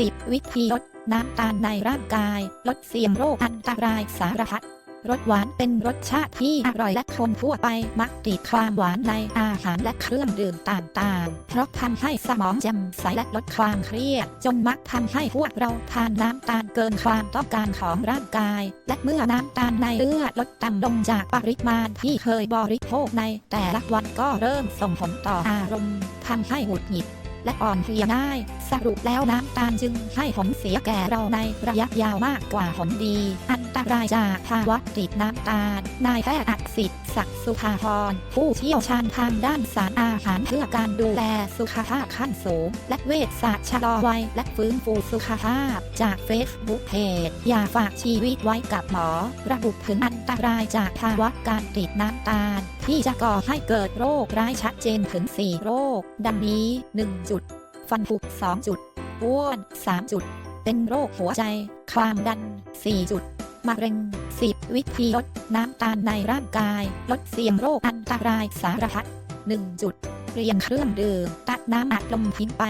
10 วิธีลดน้ำตาลในร่างกาย ลดเสี่ยงโรคอันตรายสารพัดรสหวานเป็นรสชาติที่อร่อยและคนทั่วไปมักติดความหวานในอาหารและเครื่องดื่มต่างๆ เพราะทำให้สมองแจ่มใสและลดความเครียด จนมักทำให้พวกเราทานน้ำตาลเกินความต้องการของร่างกาย และเมื่อน้ำตาลในเลือดลดต่ำลงจากปริมาณที่เคยบริโภคในแต่ละวันก็เริ่มส่งผลต่ออารมณ์ทำให้หงุดหงิด และอ่อนเพลียง่าย สรุปแล้วน้ำตาลจึงให้ผลเสียแก่เราในระยะยาวมากกว่าผลดี อันตรายจากภาวะติดน้ำตาล นายแพทย์อักษิตศักดิ์สุภาพรผู้เชี่ยวชาญทางด้านสารอาหารเพื่อการดูแลสุขภาพขั้นสูง และเวชศาสตร์ชะลอวัย และฟื้นฟูสุขภาพ จากเฟซบุ๊กเพจอย่าฝากชีวิตไว้กับหมอ ระบุถึงอันตรายจากภาวะการติดน้ำตาลที่จะก่อให้เกิดโรคร้ายชัดเจนถึง 4 โรค ดังนี้ 1 จุด ฟันผุ2จุดอ้วน 3 จุด เป็นโรคหัวใจ ความดัน 4 จุดมะเร็ง 10 วิธีลดน้ำตาลในร่างกาย ลดเสี่ยงโรคอันตรายสารพัด 1 จุดเปลี่ยนเครื่องดื่ม ตัดน้ำอัดลมทิ้งไป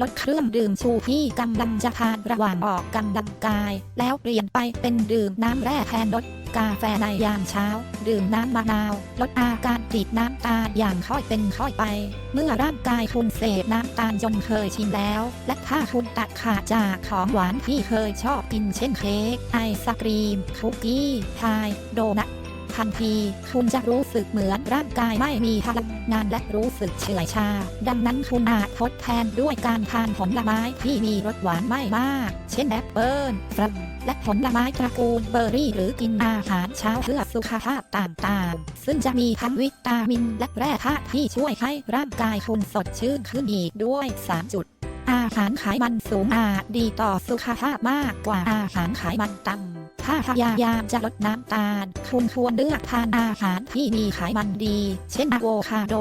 ลดเครื่องดื่มชูที่กำลังจะทานระหว่างออกกำลังกาย แล้วเปลี่ยนไปเป็นดื่มน้ำแร่แทนลด กาแฟในยามเช้า ดื่มน้ำมะนาว ลดอาการติดน้ำตาลอย่างค่อยเป็นค่อยไป เมื่อร่างกายคุณเสพน้ำตาลจนเคยชินแล้ว และถ้าคุณตัดขาดจากของหวานที่เคยชอบกินเช่นเค้กไอศกรีมคุกกี้พาย โดนัท ทันที คุณจะรู้สึกเหมือนร่างกายไม่มีพลังงานและรู้สึกเฉื่อยชา ดังนั้นคุณอาจทดแทนด้วยการทานผลไม้ที่มีรสหวานไม่มาก เช่นแอปเปิลฝรั่งและผลไม้ตระกูลเบอร์รี่ หรือกินอาหารเช้าเพื่อสุขภาพต่างๆ ซึ่งจะมีทั้งวิตามินและแร่ธาตุที่ช่วยให้ร่างกายคุณสดชื่นขึ้นอีกด้วย3จุดอาหารไขมันสูงอาจดีต่อสุขภาพมากกว่าอาหารไขมันต่ำ ถ้าพยายามจะลดน้ำตาล คุณควรเลือกทานอาหารที่มีไขมันดี เช่นอะโวคาโด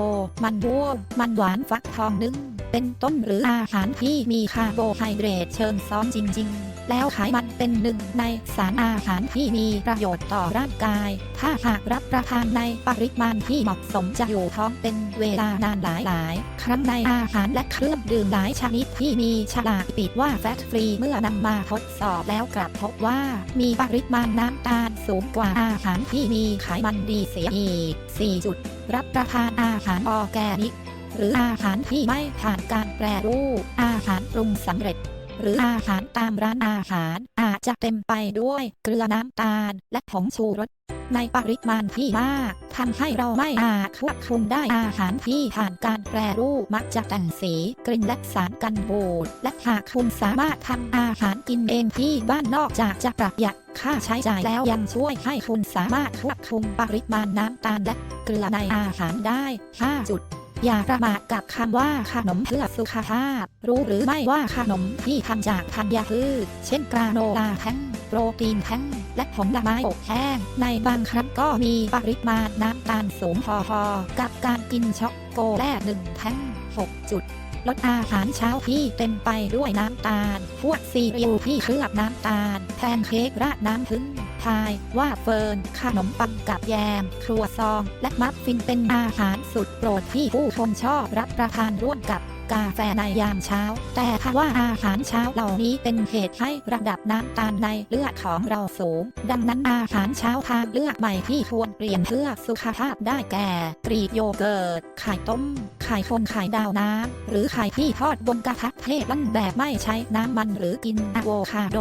มันบัวมันหวานฟักทองนึ่งเป็นต้นหรืออาหารที่มีคาร์โบไฮเดรตเชิงซ้อนจริง ๆ แล้วไขมันเป็นหนึ่งในสารอาหารที่มีประโยชน์ต่อร่างกาย ถ้าหากรับประทานในปริมาณที่เหมาะสมจะอยู่ท้องเป็นเวลานานหลายๆครั้งในอาหารและเครื่องดื่มหลายชนิดที่มีฉลากปิดว่าแฟตฟรีเมื่อนำมาทดสอบแล้วกลับพบว่า มีปริมาณน้ำตาลสูงกว่าอาหารที่มีไขมันดีเสียอีก 4 จุด รับประทานอาหารออแกนิก หรืออาหารที่ไม่ผ่านการแปรรูปอาหารปรุงสำเร็จ หรืออาหารตามร้านอาหารอาจจะเต็มไปด้วยเกลือน้ำตาล และผงชูรสในปริมาณที่มากทำให้เราไม่อาจควบคุมได้อาหารที่ผ่านการแปรรูปมักจะแต่งสีกลิ่นและสารกันบูดและหากคุณสามารถทำอาหารกินเองที่บ้านนอกจากจะประหยัดค่าใช้จ่ายแล้วยังช่วยให้คุณสามารถควบคุมปริมาณน้ำตาลและเกลือในอาหารได้5จุด อย่าประมาทกับคำว่าขนมเพื่อสุขภาพ รู้หรือไม่ว่าขนมที่ทำจากธัญพืชเช่นกราโนลาแท่งโปรตีนแท่งและผลไม้อบแห้ง ในบางครั้งก็มีปริมาณน้ำตาลสูงพอๆกับการกินช็อกโกแลตหนึ่งแท่ง6จุด ลดอาหารเช้าที่เต็มไปด้วยน้ำตาล พวกซีเรียลที่เคลือบน้ำตาล แพนเค้กราดน้ำผึ้งพายว่าเฟิร์นขนมปังกับแยม ครัวซอง และมัฟฟินเป็นอาหารสุดโปรดที่ผู้ชมชอบรับประทานร่วมกับ กาแฟในยามเช้า แต่ถ้าว่าอาหารเช้าเหล่านี้เป็นเหตุให้ระดับน้ำตาลในเลือดของเราสูง ดังนั้นอาหารเช้าทางเลือกใหม่ที่ควรเปลี่ยนเพื่อสุขภาพได้แก่กรีกโยเกิร์ต ไข่ต้ม ไข่คนไข่ดาวน้ำหรือไข่ที่ทอดบนกระทะเทศลั่นแบบไม่ใช้น้ำมันหรือกินอะโวคาโด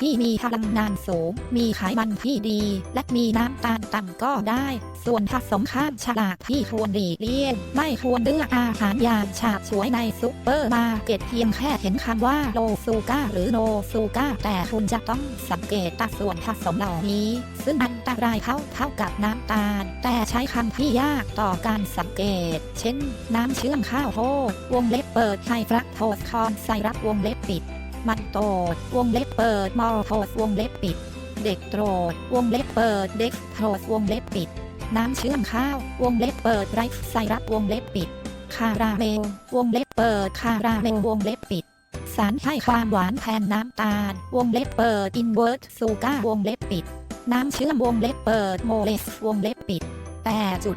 ที่มีพลังงานสูง มีไขมันที่ดี และมีน้ำตาลต่ำก็ได้ ส่วนผสมข้ามฉลากที่ควรหลีกเลี่ยงไม่ควรเลือกอาหารยางฉาบฉวยในซุปเปอร์มาร์เก็ตเพียงแค่เห็นคำว่าโลซูก้าหรือโนซูก้าแต่คุณจะต้องสังเกตตัดส่วนผสมเหล่านี้ ซึ่งอันตรายเท่าเท่ากับน้ำตาล แต่ใช้คำที่ยากต่อการสังเกต เช่น น้ำเชื่อมข้าวโพดวงเล็บเปิดไฮฟรักโทสคอนไซรัปวงเล็บปิด มันโตดวงเล็บเปิดมอลโทสวงเล็บปิด เด็กโตรดวงเล็บเปิดเด็กโทสวงเล็บปิด น้ำเชื่อมข้าว วงเล็บเปิดไรซ์ไซรัปวงเล็บปิด คาราเมล วงเล็บเปิด คาราเมล วงเล็บปิด สารให้ความหวานแทนน้ำตาล วงเล็บเปิด อินเวอร์ตซูก้าวงเล็บปิด น้ำเชื่อมวงเล็บเปิด โมเลส วงเล็บปิดแต่จุด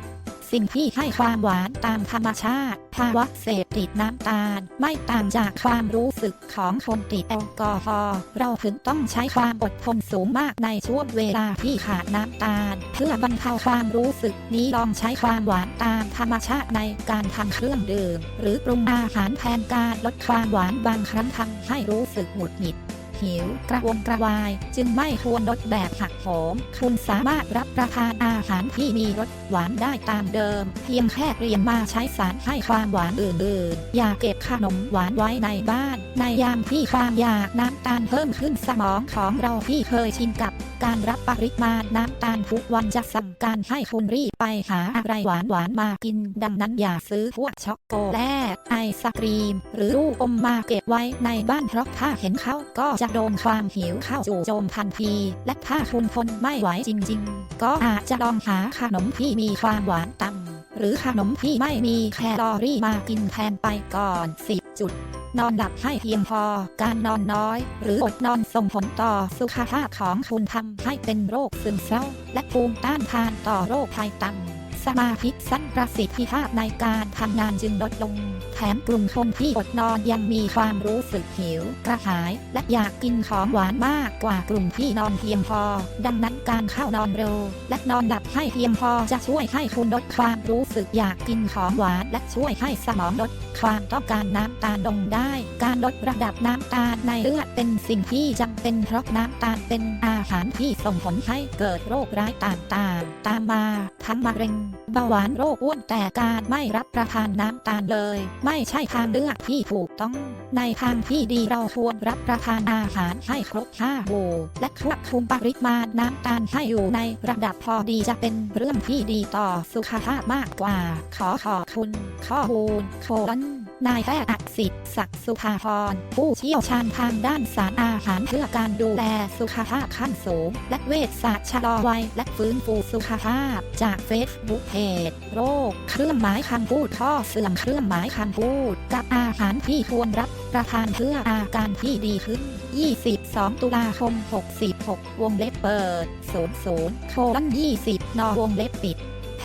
สิ่งที่ให้ความหวานตามธรรมชาติ ภาวะเสพติดน้ำตาล ไม่ต่างจากความรู้สึกของคนติดแอลกอฮอล์เราถึงต้องใช้ความอดทนสูงมากในช่วงเวลาที่ขาดน้ำตาล เพื่อบรรเทาความรู้สึกนี้ลองใช้ความหวานตามธรรมชาติในการทำเครื่องดื่ม หรือปรุงอาหารแทนการลดความหวานบางครั้งทำให้รู้สึกหงุดหงิด หิวกระวนกระวาย จึงไม่ควรลดแบบหักโหม คุณสามารถรับประทานอาหารที่มีรสหวานได้ตามเดิม เพียงแค่เรียนมาใช้สารให้ความหวานอื่นๆ อย่าเก็บขนมหวานไว้ในบ้าน ในยามที่ความอยากน้ำตาลเพิ่มขึ้นสมองของเราที่เคยชินกับการรับปริมาณน้ำตาลทุกวันจะสั่งการให้คุณรีบไปหาอะไรหวานหวานมากิน ดังนั้นอย่าซื้อพวกช็อกโกแลตไอศกรีม หรือลูกอมมาเก็บไว้ในบ้านเพราะถ้าเห็นเขาก็จะโดนความหิวเข้าจู่โจมทันที และถ้าคุณทนไม่ไหวจริง ๆ ก็อาจจะลองหาขนมที่มีความหวานต่ำ หรือขนมที่ไม่มีแคลอรี่มากินแทนไปก่อน 10 จุด นอนหลับให้เพียงพอ การนอนน้อย หรืออดนอนส่งผลต่อสุขภาพของคุณทำให้เป็นโรคซึมเศร้า และภูมิต้านทานต่อโรคภัยต่ำสมาธิสั้นประสิทธิภาพในการทำงานจึงลดลง แถมกลุ่มคนที่อดนอนยังมีความรู้สึกหิว กระหาย และอยากกินของหวานมากกว่ากลุ่มที่นอนเพียงพอ ดังนั้นการเข้านอนเร็ว และนอนหลับให้เพียงพอจะช่วยให้คุณลดความรู้สึกอยากกินของหวานและช่วยให้สมองลดความต้องการน้ำตาลลงได้ การลดระดับน้ำตาลในเลือดเป็นสิ่งที่จำเป็นเพราะน้ำตาลเป็นอาหารที่ส่งผลให้เกิดโรคร้ายต่างๆ ตามมาทั้งมะเร็งเบาหวานโรคอ้วนแต่การไม่รับประทานน้ำตาลเลยไม่ใช่ทางเลือกที่ถูกต้อง ในทางที่ดีเราควรรับประทานอาหารให้ครบห้าหมู่และควบคุมปริมาณน้ำตาลให้อยู่ในระดับพอดีจะเป็นเรื่องที่ดีต่อสุขภาพมากกว่า ขอขอบคุณข้อมูลโคลน นายแพทย์อักษิตศักดิ์สุภาพร ผู้เชี่ยวชาญทางด้านสารอาหารเพื่อการดูแลสุขภาพขั้นสูง และเวชศาสตร์ชะลอวัย และฟื้นฟูสุขภาพ จากเฟซบุ๊กเพจโรค เครื่องหมายคำพูดข้อเสื่อมเครื่องหมายคำพูด กับอาหารที่ควรรับประทานเพื่ออาการที่ดีขึ้น 22 ตุลาคม 66 วงเล็บเปิด 00โคลน20นวงเล็บปิด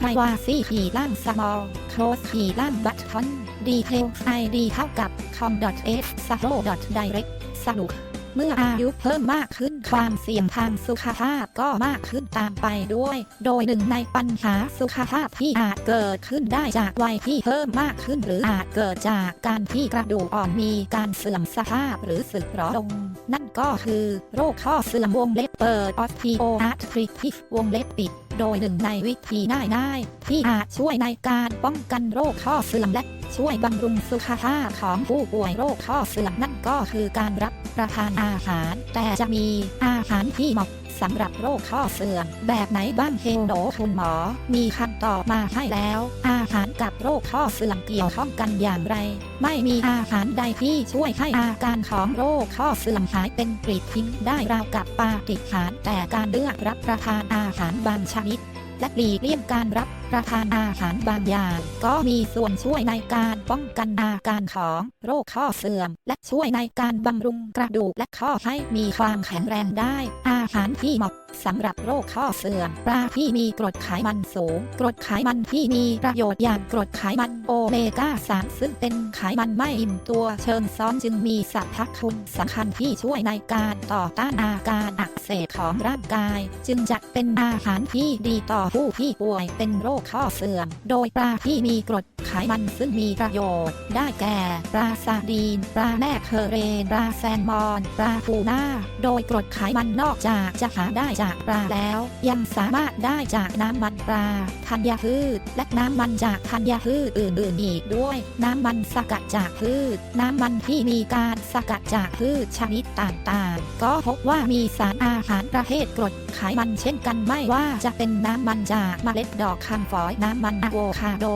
ไทวาซี่ขีดล่างสมอลโคลสขีดล่างบัตทอนดีเทลไอดีเท่ากับ com.s s a r o direct สรุปเมื่ออายุเพิ่มมากขึ้นความเสี่ยงทางสุขภาพก็มากขึ้นตามไปด้วย โดยหนึ่งในปัญหาสุขภาพที่อาจเกิดขึ้นได้จากวัยที่เพิ่มมากขึ้น หรืออาจเกิดจากการที่กระดูกอ่อนมีการเสื่อมสภาพหรือสึกหรอลง นั่นก็คือโรคข้อเสื่อมวงเล็บเปิด osteoarthritis วงเล็บปิด โดยหนึ่งในวิธีง่ายๆ ที่อาจช่วยในการป้องกันโรคข้อเสื่อมและช่วยบำรุงสุขภาพของผู้ป่วยโรคข้อเสื่อมนั่นก็คือการรับประทานอาหาร แต่จะมีอาหารที่เหมาะ สำหรับโรคข้อเสื่อม แบบไหนบ้างเฮลโหลคุณหมอ มีคำตอบมาให้แล้ว อาหารกับโรคข้อเสื่อมเกี่ยวข้องกันอย่างไร ไม่มีอาหารใดที่ช่วยให้อาการของโรคข้อเสื่อมหายเป็นปริดทิ้งได้ราวกับปาฏิหาริย์แต่การเลือกรับประทานอาหารบางชนิด และหลีกเลี่ยงการรับประทานอาหารบางอย่าง ก็มีส่วนช่วยในการป้องกันอาการของโรคข้อเสื่อม และช่วยในการบำรุงกระดูกและข้อให้มีความแข็งแรงได้ อาหารที่เหมาะสำหรับโรคข้อเสื่อม ปลาที่มีกรดไขมันสูง กรดไขมันที่มีประโยชน์อย่างกรดไขมันโอเมก้า 3 ซึ่งเป็นไขมันไม่อิ่มตัวเชิงซ้อนจึงมีสรรพคุณสำคัญที่ช่วยในการต่อต้านอาการอักเสบของร่างกาย จึงจัดเป็นอาหารที่ดีต่อผู้ที่ป่วยเป็นโรคข้อเสื่อม โดยปลาที่มีกรดไขมันซึ่งมีประโยชน์ ได้แก่ปลาซาดีน ปลาแม่เคอเรนปลาแซลมอน ปลาทูน่า โดยกรดไขมันนอกจากจะหาได้จากปลาแล้ว ยังสามารถได้จากน้ำมันปลาธัญพืช และน้ำมันจากธัญพืชอื่นๆอีกด้วย น้ำมันสกัดจากพืช น้ำมันที่มีการสกัดจากพืชชนิดต่างๆ ก็พบว่ามีสารอาหารประเภทกรดไขมันเช่นกันไม่ว่าจะเป็นน้ำมันจากเมล็ดดอกคำฝอยน้ำมันอะโวคาโด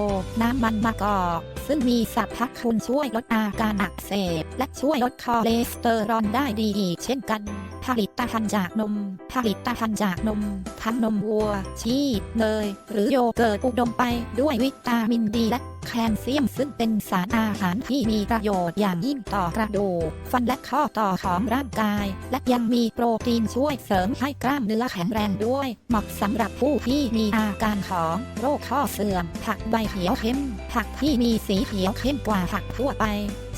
น้ำมันมะกอกซึ่งมีสรรพคุณช่วยลดอาการอักเสบ และช่วยลดคอเลสเตอรอลได้ดีอีกเช่นกัน ผลิตภัณฑ์จากนม ผลิตภัณฑ์จากนม ทั้งนมวัว ชีสเนยหรือโยเกิร์ตอุดมไปด้วยวิตามินดีและ แคลเซียมซึ่งเป็นสารอาหารที่มีประโยชน์อย่างยิ่งต่อกระดูกฟันและข้อต่อของร่างกาย และยังมีโปรตีนช่วยเสริมให้กล้ามเนื้อแข็งแรงด้วย เหมาะสำหรับผู้ที่มีอาการของโรคข้อเสื่อม ผักใบเขียวเข้ม ผักที่มีสีเขียวเข้มกว่าผักทั่วไป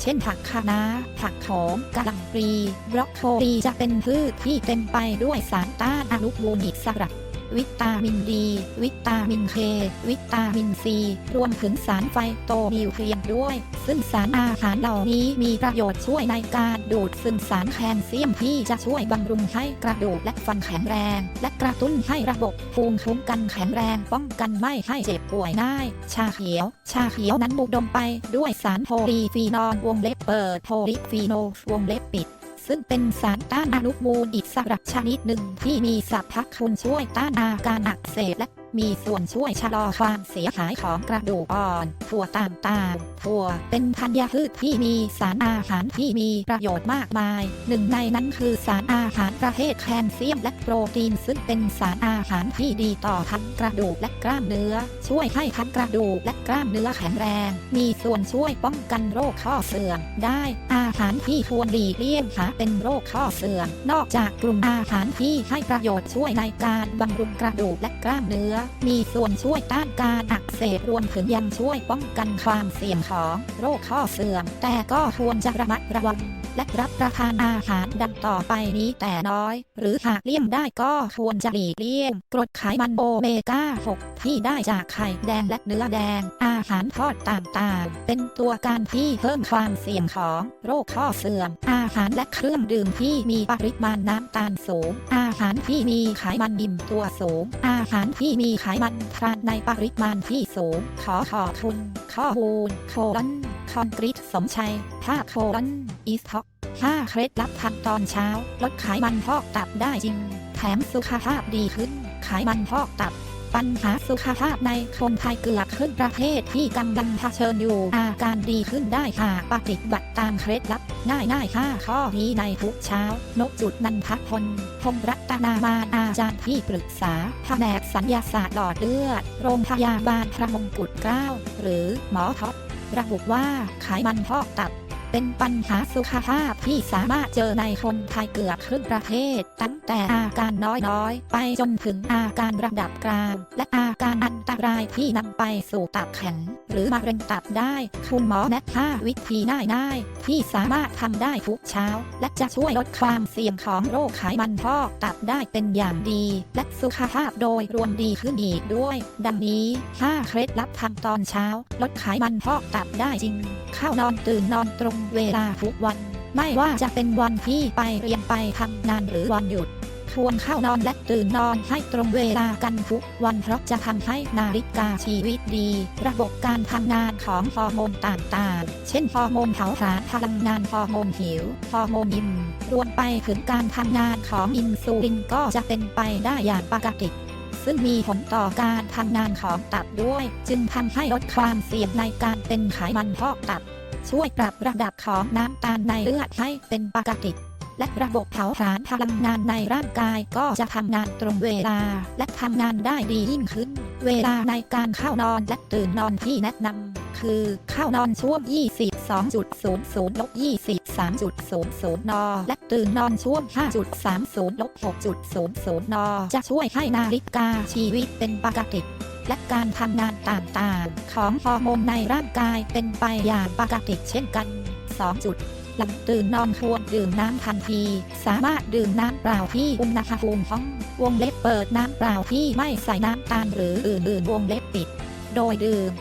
เช่นผักคะน้า ผักโขมกะหล่ำปลีบรอกโคลีจะเป็นพืชที่เต็มไปด้วยสารต้านอนุมูลอิสระ วิตามินดี วิตามินเค วิตามินซี รวมถึงสารไฟโตนิวเคลียมด้วย ซึ่งสารอาหารเหล่านี้มีประโยชน์ช่วยในการดูดซึมสารแคลเซียมที่จะช่วยบำรุงให้กระดูกและฟันแข็งแรง และกระตุ้นให้ระบบภูมิคุ้มกันแข็งแรงป้องกันไม่ให้เจ็บป่วยง่ายชาเขียว ชาเขียวนั้นอุดมไปด้วยสารโพลีฟีนอลวงเล็บเปิดโพลิฟีโนลวงเล็บปิด ซึ่งเป็นสารต้านอนุมูลอิสระชนิดหนึ่งที่มีสรรพคุณช่วยต้านอาการอักเสบและ มีส่วนช่วยชะลอความเสียหายของกระดูกอ่อน ถั่วต่างๆ ถั่วเป็นธัญพืชที่มีสารอาหารที่มีประโยชน์มากมาย หนึ่งในนั้นคือสารอาหารประเภทแคลเซียมและโปรตีน ซึ่งเป็นสารอาหารที่ดีต่อทั้งกระดูกและกล้ามเนื้อ ช่วยให้ทั้งกระดูกและกล้ามเนื้อแข็งแรง มีส่วนช่วยป้องกันโรคข้อเสื่อมได้ อาหารที่ควรหลีกเลี่ยงหาเป็นโรคข้อเสื่อม นอกจากกลุ่มอาหารที่ให้ประโยชน์ช่วยในการบำรุงกระดูกและกล้ามเนื้อมีส่วนช่วยต้านการอักเสบรวมถึงยังช่วยป้องกันความเสี่ยงของโรคข้อเสื่อม แต่ก็ควรจะระมัดระวัง และรับประทานอาหารดังต่อไปนี้แต่น้อย หรือหากเลี่ยงได้ก็ควรจะหลีกเลี่ยงกรดไขมันโอเมก้า 6 ที่ได้จากไข่แดงและเนื้อแดง อาหารทอดต่างๆ เป็นตัวการที่เพิ่มความเสี่ยงของโรคข้อเสื่อม อาหารและเครื่องดื่มที่มีปริมาณน้ำตาลสูง อาหารที่มีไขมันดิ่มตัวสูง อาหารที่มีไขมันทรานในปริมาณที่สูง ขอขอบคุณ ข้อมูลโคลนคอนกรีตสมชัยภาโคลนอีสท็อก5เคล็ดลับทำตอนเช้า ลดไขมันพอกตับได้จริง แถมสุขภาพดีขึ้น ไขมันพอกตับ ปัญหาสุขภาพในคนไทยเกือบขึ้นประเทศที่กำลังเผชิญอยู่อาการดีขึ้นได้หากปฏิบัติตามเคล็ดลับง่ายๆ5ข้อนี้ในทุกเช้า นกจุดนันทพลพงรัตนามาอาจารย์ที่ปรึกษาแผนกสัญญาศาสตร์หลอดเลือด โรงพยาบาลพระมงกุฎเกล้าหรือหมอท็อประบุว่าไขมันพอกตับ เป็นปัญหาสุขภาพที่สามารถเจอในคนไทยเกือบครึ่งประเทศ ตั้งแต่อาการน้อยๆ ไปจนถึงอาการระดับกลาง และอาการอันตรายที่นำไปสู่ตับแข็ง หรือมะเร็งตับได้ คุณหมอแนะ5วิธีง่ายๆ ที่สามารถทำได้ทุกเช้า และจะช่วยลดความเสี่ยงของโรคไขมันพอกตับได้เป็นอย่างดี และสุขภาพโดยรวมดีขึ้นอีกด้วย ดังนี้ 5 เคล็ดลับทำตอนเช้า ลดไขมันพอกตับได้จริงเข้านอนตื่นนอนตรงเวลาทุกวัน ไม่ว่าจะเป็นวันที่ไปเรียนไปทำงานหรือวันหยุดควรเข้านอนและตื่นนอนให้ตรงเวลากันทุกวันเพราะจะทำให้นาฬิกาชีวิตดี ระบบการทำงานของฮอร์โมนต่างๆ เช่นฮอร์โมนเผาผลาญพลังงานฮอร์โมนหิวฮอร์โมนอิ่มรวมไปถึงการทำงานของอินซูลินก็จะเป็นไปได้อย่างปกติ ซึ่งมีผลต่อการทำงานของตับด้วย จึงทำให้ลดความเสี่ยงในการเป็นไขมันพอกตับ ช่วยปรับระดับของน้ำตาลในเลือดให้เป็นปกติและระบบเผาผลาญพลังงานในร่างกายก็จะทำงานตรงเวลา และทำงานได้ดียิ่งขึ้น เวลาในการเข้านอนและตื่นนอนที่แนะนำคือเข้านอนช่วง 22.00ลบ23.00 น และตื่นนอนช่วง 5.30ลบ6.00 น จะช่วยให้นาฬิกาชีวิตเป็นปกติ และการทำงานต่างๆ ของฮอร์โมนในร่างกายเป็นไปอย่างปกติเช่นกัน 2 จุดหลังตื่นนอนควรดื่มน้ำทันที สามารถดื่มน้ำเปล่าที่อุณหภูมิห้อง วงเล็บเปิดน้ำเปล่าที่ไม่ใส่น้ำตาลหรืออื่นๆวงเล็บปิด โดยดื่ม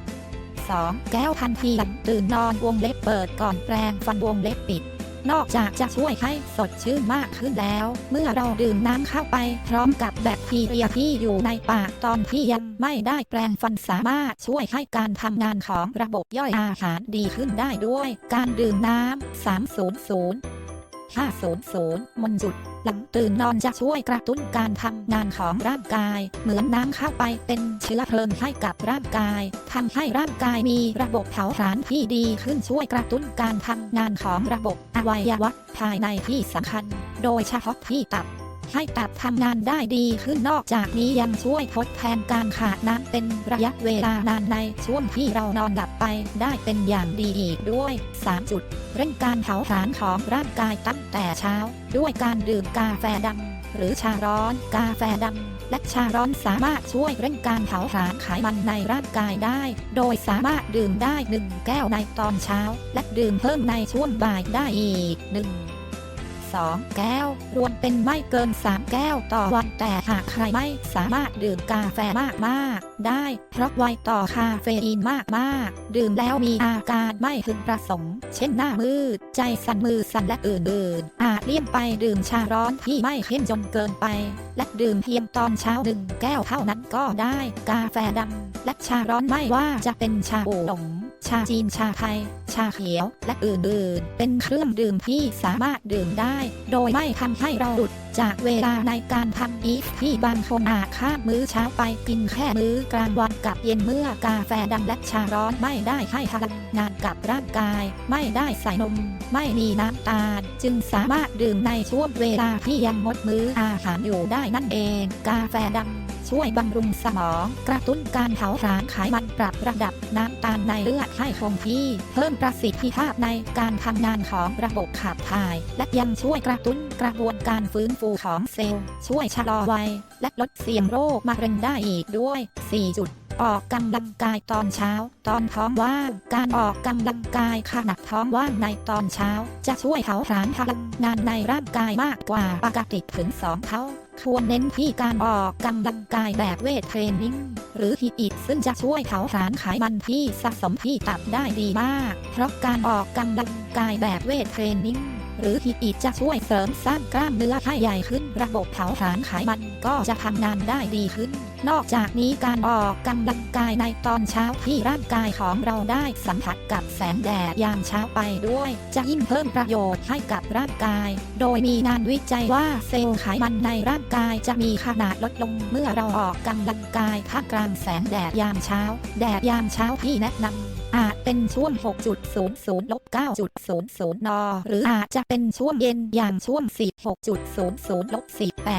1 2 แก้วทันทีหลังตื่นนอนวงเล็บเปิดก่อนแปรงฟันวงเล็บปิด นอกจากจะช่วยให้สดชื่นมากขึ้นแล้ว เมื่อเราดื่มน้ำเข้าไป พร้อมกับแบคทีเรียที่อยู่ในปากตอนที่ยังไม่ได้แปลงฟันสามารถช่วยให้การทำงานของระบบย่อยอาหารดีขึ้นได้ด้วย การดื่มน้ำ300 500 มนจุด หลังตื่นนอนจะช่วยกระตุ้นการทำงานของร่างกาย เหมือนน้ำเข้าไปเป็นเชื้อเพลิงให้กับร่างกายทำให้ร่างกายมีระบบเผาผลาญที่ดีขึ้นช่วยกระตุ้นการทำงานของระบบอวัยวะภายในที่สำคัญ โดยเฉพาะที่ตับ ให้ตับทำงานได้ดีขึ้นนอกจากนี้ยังช่วยทดแทนการขาดน้ำเป็นระยะเวลานานในช่วงที่เรานอนหลับไปได้เป็นอย่างดีอีกด้วย 3 จุด เร่งการเผาผลาญของร่างกายตั้งแต่เช้า ด้วยการดื่มกาแฟดำหรือชาร้อน กาแฟดำและชาร้อนสามารถช่วยเร่งการเผาผลาญไขมันในร่างกายได้ โดยสามารถดื่มได้ 1 แก้วในตอนเช้า และดื่มเพิ่มในช่วงบ่ายได้อีก 1 2 แก้ว รวมเป็นไม่เกิน 3 แก้วต่อวัน แต่หากใครไม่สามารถดื่มกาแฟมากๆ ได้ เพราะไวต่อคาเฟอีนมากๆ ดื่มแล้วมีอาการไม่พึงประสงค์ เช่นหน้ามืด ใจสั่นมือสั่นและอื่นๆ อาจเลี่ยงไปดื่มชาร้อนที่ไม่เข้มจนเกินไป และดื่มเพียงตอนเช้าหนึ่งแก้วเท่านั้นก็ได้ กาแฟดำและชาร้อนไม่ว่าจะเป็นชาอูหลง ชาจีนชาไทย ชาเขียว และอื่นๆ เป็นเครื่องดื่มที่สามารถดื่มได้ โดยไม่ทำให้เราหลุดจากเวลาในการทำอีฟที่บางคนอาจข้ามมื้อเช้าไปกินแค่มื้อกลางวันกับเย็นเมื่อกาแฟดำและชาร้อนไม่ได้ให้พลังงานกับร่างกาย ไม่ได้ใส่นม ไม่มีน้ำตาล จึงสามารถดื่มในช่วงเวลาที่ยังงดมื้ออาหารอยู่ได้นั่นเอง กาแฟดำ ช่วยบำรุงสมอง กระตุ้นการเผาผลาญไขมันปรับระดับน้ำตาลในเลือดให้คงที่ เพิ่มประสิทธิภาพในการทำงานของระบบขับถ่าย และยังช่วยกระตุ้นกระบวนการฟื้นฟูของเซลล์ ช่วยชะลอวัย และลดเสี่ยงโรคมะเร็งได้อีกด้วย 4 จุดออกกำลังกายตอนเช้า ตอนท้องว่าง การออกกำลังกายขณะท้องว่างในตอนเช้า จะช่วยเผาผลาญพลังงานในร่างกายมากกว่าปกติถึง2เท่า ควรเน้นที่การออกกำลังกายแบบเวทเทรนนิ่งหรือฮิตอิทซึ่งจะช่วยเผาผลาญไขมันที่สะสมที่ตับได้ดีมาก เพราะการออกกำลังกายแบบเวทเทรนนิ่ง หรือฮิตอิทจะช่วยเสริมสร้างกล้ามเนื้อให้ใหญ่ขึ้น ระบบเผาผลาญไขมันก็จะทำงานได้ดีขึ้น นอกจากนี้การออกกำลังกายในตอนเช้าที่ร่างกายของเราได้สัมผัสกับแสงแดดยามเช้าไปด้วย จะยิ่งเพิ่มประโยชน์ให้กับร่างกาย โดยมีงานวิจัยว่าเซลล์ไขมันในร่างกายจะมีขนาดลดลงเมื่อเราออกกำลังกายท่ามกลางแสงแดดยามเช้า แดดยามเช้าที่แนะนำ อาจเป็นช่วง 6.00ลบ9.00 น หรืออาจจะเป็นช่วงเย็นอย่างช่วง 16.00ลบ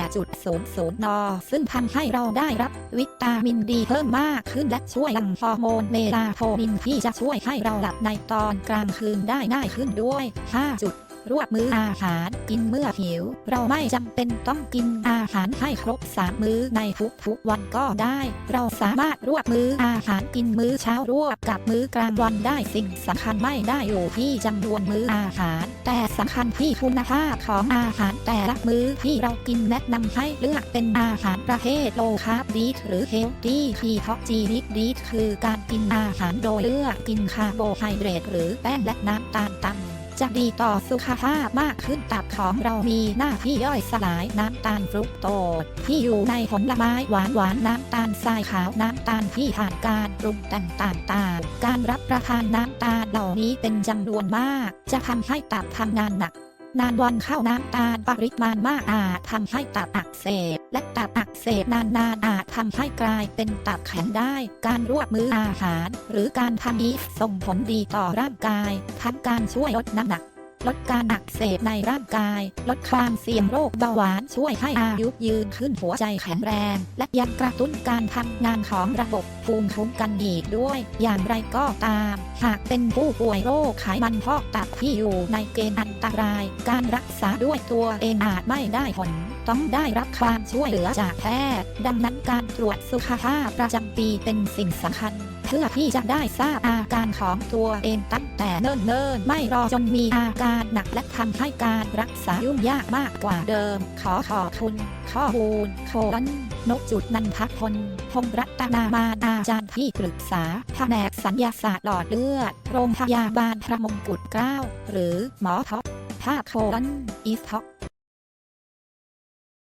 18.00 น ซึ่งทำให้เราได้รับวิตามินดีเพิ่มมากขึ้นและช่วยหลั่งฮอร์โมนเมลาโทนินที่จะช่วยให้เราหลับในตอนกลางคืนได้ง่ายขึ้นด้วย5จุด รวบมื้ออาหารกินเมื่อหิว เราไม่จำเป็นต้องกินอาหารให้ครบสามมื้อในทุกๆวันก็ได้ เราสามารถรวบมื้ออาหารกินมื้อเช้ารวบกับมื้อกลางวันได้สิ่งสำคัญไม่ได้อยู่ที่จำนวนมื้ออาหาร แต่สำคัญที่คุณภาพของอาหารแต่ละมื้อที่เรากินแนะนำให้เลือกเป็นอาหารประเภทโลคาร์บดีหรือเฮลตี้ที่ท็อกจีนิดีคือการกินอาหารโดยเลือกกินคาร์โบไฮเดรตหรือแป้งและน้ำตาลต่ำ จะดีต่อสุขภาพมากขึ้นตับของเรามีหน้าที่ย่อยสลายน้ำตาลฟรุกโตสที่อยู่ในผลไม้หวานหวานน้ำตาลทรายขาวน้ำตาลที่ผ่านการปรุงแต่งต่างๆ การรับประทานน้ำตาลเหล่านี้เป็นจำนวนมาก จะทำให้ตับทำงานหนัก นานวันเข้าน้ำตาลปริมาณมากอาจทำให้ตับอักเสบ และตับอักเสบนานๆอาจทำให้กลายเป็นตับแข็งได้ การรวบมื้ออาหาร หรือการทำอีฟส่งผลดีต่อร่างกายทั้งการช่วยลดน้ำหนัก ลดการอักเสบในร่างกาย ลดความเสี่ยงโรคเบาหวานช่วยให้อายุยืนขึ้นหัวใจแข็งแรง และยังกระตุ้นการทำงานของระบบภูมิคุ้มกันอีกด้วย อย่างไรก็ตาม หากเป็นผู้ป่วยโรคไขมันพอกตับที่อยู่ในเกณฑ์อันตราย การรักษาด้วยตัวเองอาจไม่ได้ผลต้องได้รับความช่วยเหลือจากแพทย์ดังนั้นการตรวจสุขภาพประจำปีเป็นสิ่งสำคัญ เพื่อที่จะได้ทราบอาการของตัวเองตั้งแต่เนิ่นๆ ไม่รอจนมีอาการหนักและทำให้การรักษายุ่งยากมากกว่าเดิม ขอขอบคุณข้อมูลโคนนกจุดนันทพลพงรัตนามาอาจารย์ที่ปรึกษาแผนกสัญญาศาสตร์หลอดเลือด โรงพยาบาลพระมงกุฎเกล้า หรือหมอท็อปภาคโคนอีสท็อก